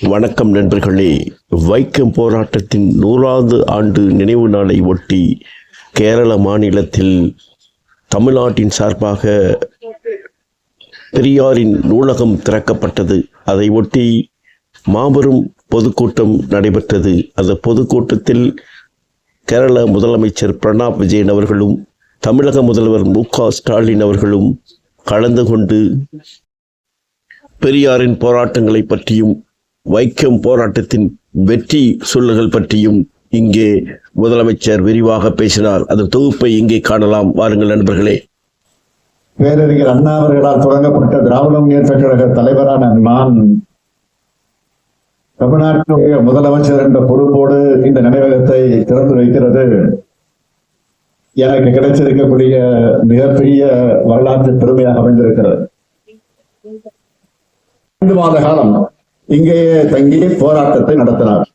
வணக்கம் நண்பர்களே. வைக்கம் போராட்டத்தின் நூறாவது ஆண்டு நினைவு நாளை ஒட்டி கேரள மாநிலத்தில் தமிழ்நாட்டின் சார்பாக பெரியாரின் நூலகம் திறக்கப்பட்டது. அதை ஒட்டி மாபெரும் பொதுக்கூட்டம் நடைபெற்றது. அந்த பொதுக்கூட்டத்தில் கேரள முதலமைச்சர் பிரணாப் விஜயன் அவர்களும் தமிழக முதல்வர் மு க ஸ்டாலின் அவர்களும் கலந்து கொண்டு பெரியாரின் போராட்டங்களை பற்றியும் வைக்கம் போராட்டத்தின் வெற்றி சொல்லுகள் பற்றியும் இங்கே முதலமைச்சர் விரிவாக பேசினார். அந்த தொகுப்பை இங்கே காணலாம். வாருங்கள் நண்பர்களே. பேரறிஞர் அண்ணா அவர்களால் தொடங்கப்பட்ட திராவிட முன்னேற்ற கழக தலைவரான நான் தமிழ்நாட்டினுடைய முதலமைச்சர் என்ற பொறுப்போடு இந்த நினைவகத்தை திறந்து வைக்கிறது. எனக்கு கிடைச்சிருக்கக்கூடிய மிகப்பெரிய வரலாற்று பெருமையாக அமைந்திருக்கிறது. ஐந்து மாத காலம் இங்கேயே தங்கி போராட்டத்தை நடத்தினார்.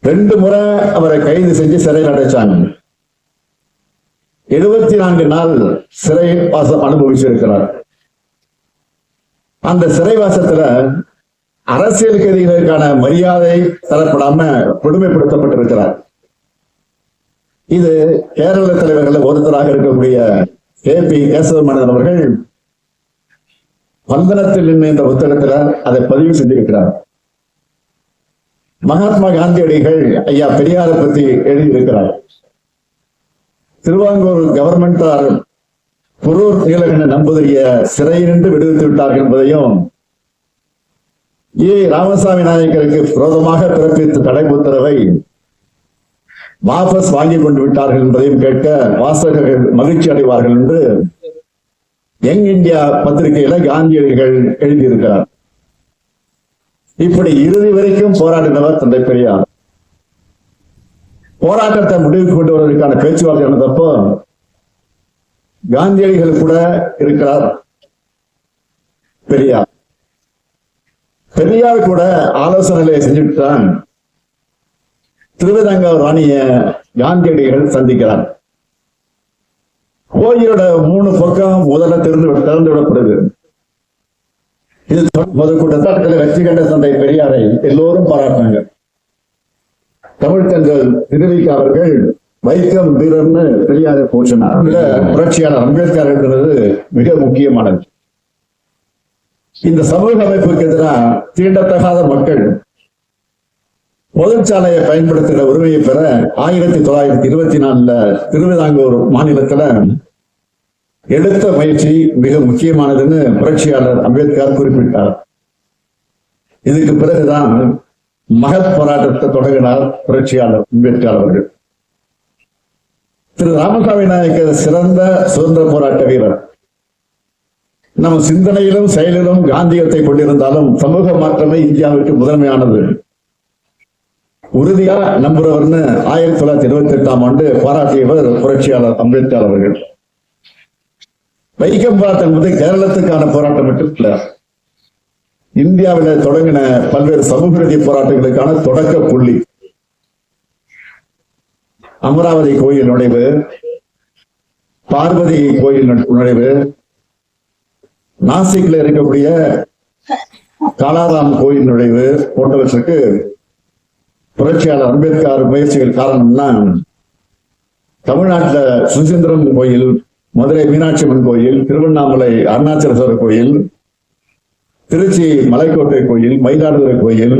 ரெண்டு முறை அவரை கைது செஞ்சு சிறையில் அடைச்சாங்க. எழுபத்தி நான்கு நாள் சிறை வாசம் அனுபவிச்சிருக்கிறார். அந்த சிறைவாசத்துல அரசியல் கைதிகளுக்கான மரியாதை தரப்படாம கொடுமைப்படுத்தப்பட்டிருக்கிறார். இது கேரள தலைவர்கள் ஒருத்தராக இருக்கக்கூடிய கே பி கேசவமேனன் அவர்கள் வந்தனத்தில் என்ற இந்த புத்தகத்துல அதை பதிவு செஞ்சிருக்கிறார். மகாத்மா காந்தியடிகள் ஐயா பெரியாரை பத்தி எழுதியிருக்கிறார். திருவாங்கூர் கவர்மெண்டார் புரூர் நம்புதைய நம்பூதிரிய சிறையினின்று விடுவித்து விட்டார்கள் என்பதையும் ஏ ராமசாமி நாயக்கருக்கு விரோதமாக பிறப்பித்த தடை உத்தரவை வாபஸ் வாங்கி கொண்டு விட்டார்கள் என்பதையும் கேட்க வாசகர்கள் மகிழ்ச்சி அடைவார்கள் என்று யங் இந்தியா பத்திரிகையில காந்தியடிகள் எழுதியிருக்கிறார். இப்படி இறுதி வரைக்கும் போராடினவர் தந்தை பெரியார். போராட்டத்தை முடிவுக்கு கொண்டு வருவதற்கான பேச்சுவார்த்தை நடந்தப்போ காந்தியடிகள் கூட இருக்கிறார் பெரியார். பெரியார் கூட ஆலோசனைகளை செஞ்சுட்டு தான் திருவிதாங்கூர் ராணிய காந்தியடிகள் சந்திக்கிறார். கோயிலோட மூணு பக்கம் முதல்ல திறந்து திறந்து விடப்படுது. இது பொதுக்கூட்டத்தில் வெற்றி கண்ட பெரியாரை எல்லோரும் பாராட்டினாங்க. தமிழ்த்தங்கள் திருவிக்க அவர்கள் வைக்கம் வீரர்னு பெரியாரை போற்றினார். இதுல புரட்சியாளர் அம்பேத்கர் என்றது மிக முக்கியமானது. இந்த சமூக அமைப்புக்கு எதிராக தீண்டத்தகாத மக்கள் பொதுச்சாலையை பயன்படுத்துகிற உரிமையை பெற ஆயிரத்தி தொள்ளாயிரத்தி இருபத்தி நாலுல திருவிதாங்கூர் மாநிலத்துல எடுத்த முயற்சி மிக முக்கியமானதுன்னு புரட்சியாளர் அம்பேத்கர் குறிப்பிட்டார். இதுக்கு பிறகுதான் மகத் போராட்டத்தை தொடங்கினார் புரட்சியாளர் அம்பேத்கர் அவர்கள். திரு ராமசாமி நாயக்கர் சிறந்த சுதந்திர போராட்ட வீரர். நம் சிந்தனையிலும் செயலிலும் காந்தியத்தை கொண்டிருந்தாலும் சமூக மாற்றமே இந்தியாவிற்கு முதன்மையானது. உறுதியா நம்புறவர்னு ஆயிரத்தி தொள்ளாயிரத்தி இருபத்தி எட்டாம் ஆண்டு பாராட்டியவர் புரட்சியாளர் அம்பேத்கர் அவர்கள். வைக்கம் போராட்டம் என்பது கேரளத்துக்கான போராட்டம் மட்டும் இல்ல. இந்தியாவில் தொடங்கின பல்வேறு சமூக நீதி போராட்டங்களுக்கான தொடக்க புள்ளி. அமராவதி கோயில் நுழைவு பார்வதி கோயில் நுழைவு நாசிக்ல இருக்கக்கூடிய காலாராம் கோயில் நுழைவு போன்றவற்றுக்கு புரட்சியாளர் அம்பேத்கர் முயற்சிகள் காரணம்னா தமிழ்நாட்டுல சுசீந்திரம் கோயில் மதுரை மீனாட்சி அம்மன் கோயில் திருவண்ணாமலை அருணாச்சலேஸ்வரர் கோயில் திருச்சி மலைக்கோட்டை கோயில் மயிலாடுதுறை கோயில்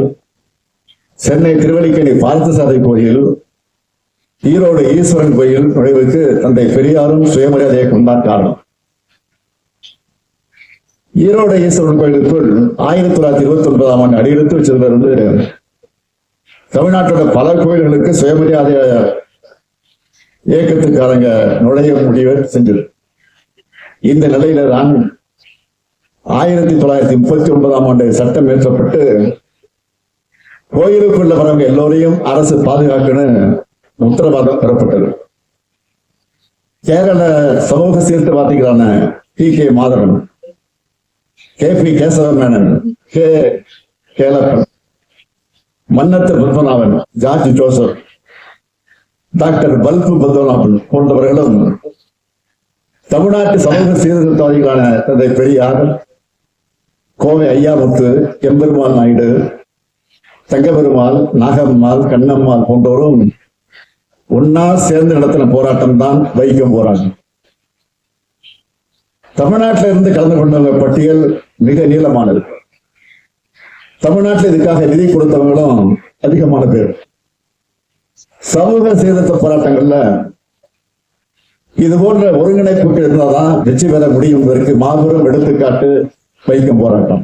சென்னை திருவள்ளிக்கணி பார்த்தசாலை கோயில் ஈரோடு ஈஸ்வரன் கோயில் நுழைவுக்கு தந்தை பெரியாரும் சுயமரியாதையை கொண்டார் காரணம் ஈரோடு ஈஸ்வரன் கோயிலுக்குள் ஆயிரத்தி தொள்ளாயிரத்தி இருபத்தி ஒன்பதாம் ஆண்டு அடியெடுத்து வச்சதுல தமிழ்நாட்டோட பல கோயில்களுக்கு சுயமரியாதை இயக்கத்துக்காரங்க நுழைய முடிவு செஞ்சது இந்த நிலையில தான் ஆயிரத்தி தொள்ளாயிரத்தி முப்பத்தி ஒன்பதாம் ஆண்டு சட்டம் இயற்றப்பட்டு கோயிலுக்குள்ள வரவங்க எல்லோரையும் அரசு பாதுகாக்கணும்னு உத்தரவாதம் பெறப்பட்டது. கேரள சமூக சீர்திருத்தவாதிகளான T K Madhavan K P Kesava Menon K Kelappan Mannathu Padmanabhan George Joseph doctor Palpu Padmanabhan போன்றவர்களும் தமிழ்நாட்டு சமூக சீர்திருத்தவாதிகளான தந்தை பெரியார் கோவை ஐயாமுத்து எம்பெருமாள் நாயுடு தங்கபெருமாள் நாகம்மாள் கண்ணம்மாள் போன்றோரும் ஒன்னா சேர்ந்து நடத்தின போராட்டம் தான் வைக்கம் போராட்டம். தமிழ்நாட்டில இருந்து கலந்து கொண்டவங்க பட்டியல் மிக நீளமானது. தமிழ்நாட்டில் இதுக்காக நிதி கொடுத்தவங்களும் அதிகமான பேர். சமூக சீர்திருத்த போராட்டங்கள்ல இது போன்ற ஒருங்கிணைப்புகள் இருந்தால்தான் வெற்றி பெற முடியும் என்பதற்கு மாபெரும் எடுத்துக்காட்டு வைக்கும் போராட்டம்.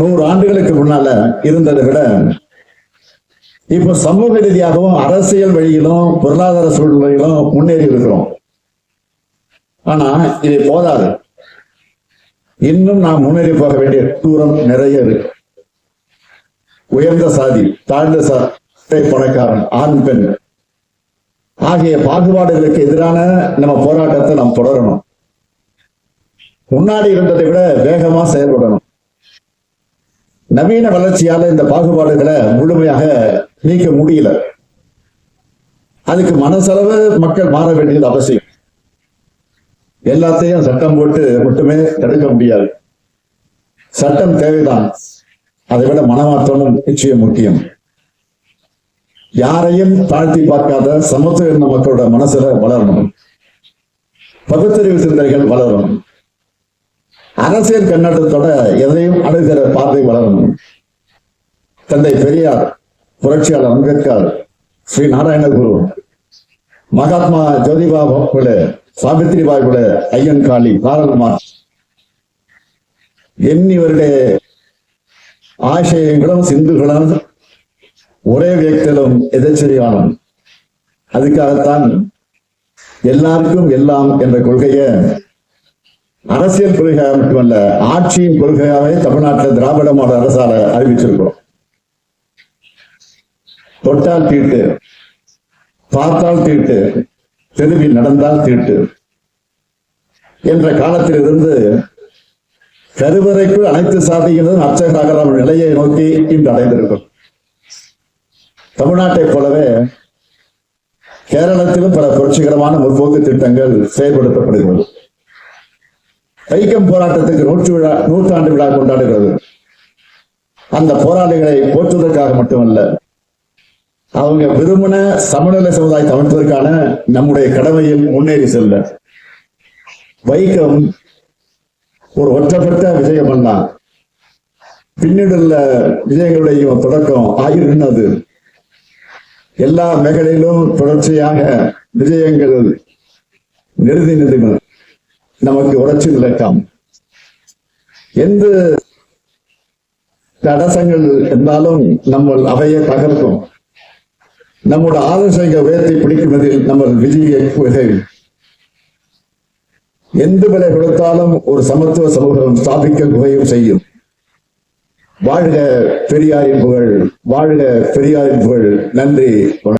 நூறு ஆண்டுகளுக்கு முன்னால இருந்ததை விட இப்ப சமூக ரீதியாகவும் அரசியல் வழியிலும் பொருளாதார சூழ்நிலையிலும் முன்னேறி இருக்கிறோம். ஆனா இது போதாது. இன்னும் நாம் முன்னேறி போக வேண்டிய தூரம் நிறைய இருக்கு. உயர்ந்த சாதி தாழ்ந்த சாதி பணக்காரன் ஆண் பெண். ஆகிய பாகுபாடுகளுக்கு எதிரான நம்ம போராட்டத்தை நாம் தொடரணும். முன்னாடி இருந்ததை விட வேகமா செயல்படணும். நவீன வளர்ச்சியால இந்த பாகுபாடுகளை முழுமையாக நீக்க முடியல. அதுக்கு மனசளவு மக்கள் மாற வேண்டியது அவசியம். எல்லாத்தையும் சட்டம் போட்டு மட்டுமே தடுக்க முடியாது. சட்டம் தேவைதான். அதை விட மனமாற்றமும் நிச்சயம் முக்கியம். யாரையும் தாழ்த்தி பார்க்காத சமத்துவ இருந்த மக்களோட மனசுல வளரணும். பகுத்தறிவு சிந்தனைகள் வளரணும். அரசியல் கண்ணோட்டத்தோட எதையும் அணுகிற பார்வை வளரணும். தந்தை பெரியார் புரட்சியாளர் அம்பேத்கர் ஸ்ரீ நாராயணகுரு மகாத்மா ஜோதிபா புலே சாவித்ரிபாய் புலே ஐயன் காளி காரல்மார் എന്നിവരുടെ ആശയങ്ങളും സിന്ധുകളും ஒரே வியக்திலும் எதிர்ச்சரியானம் அதுக்காகத்தான் எல்லாருக்கும் எல்லாம் என்ற கொள்கையை அரசியல் கொள்கையாக மட்டுமல்ல ஆட்சியின் கொள்கையாவே தமிழ்நாட்டில் திராவிட மாடல் அரசால அறிவிச்சிருக்கிறோம் தொட்டால் தீட்டு பார்த்தால் தீட்டு தெருவில் நடந்தால் தீட்டு என்ற காலத்திலிருந்து கருவறைக்குள் அனைத்து சாதியினரும் அர்ச்சகராக நிலையை நோக்கி இன்று அடைந்திருக்கும். தமிழ்நாட்டைப் போலவே கேரளத்திலும் பல புரட்சிகரமான முற்போக்கு திட்டங்கள் செயல்படுத்தப்படுகிறது. வைக்கம் போராட்டத்துக்கு நூற்று விழா நூற்றாண்டு விழா கொண்டாடுகிறது. அந்த போராளிகளை போற்றுவதற்காக மட்டுமல்ல அவங்க விரும்பின சமநிலை சமுதாயத்தை அமைப்பதற்கான நம்முடைய கடமையில் முன்னேறி செல்ல. வைக்கம் ஒரு ஒற்றப்பட்ட விஜயம் பண்ணான் பின்னிடல்ல விஜயங்களுடைய தொடக்கம் ஆயிருந்தது எல்லா மேகலையிலும் தொடர்ச்சியாக விஜயங்கள் நிறுதி நிறுத்தின நமக்கு உரைச்சி நிலைக்காம் எந்த தடசங்கள் இருந்தாலும் நம்ம அவையை தகர்க்கும். நம்முடைய ஆலோசனை உயர்த்தி பிடிக்குவதில் நம்ம விஜய் புகை எந்த விலை கொடுத்தாலும் ஒரு சமத்துவ சமூகம் ஸ்தாபிக்க குகையும் செய்யும். வாழ்க பெரியாரின் புகழ் வாழ்க பெரியாரின் புகழ். நன்றி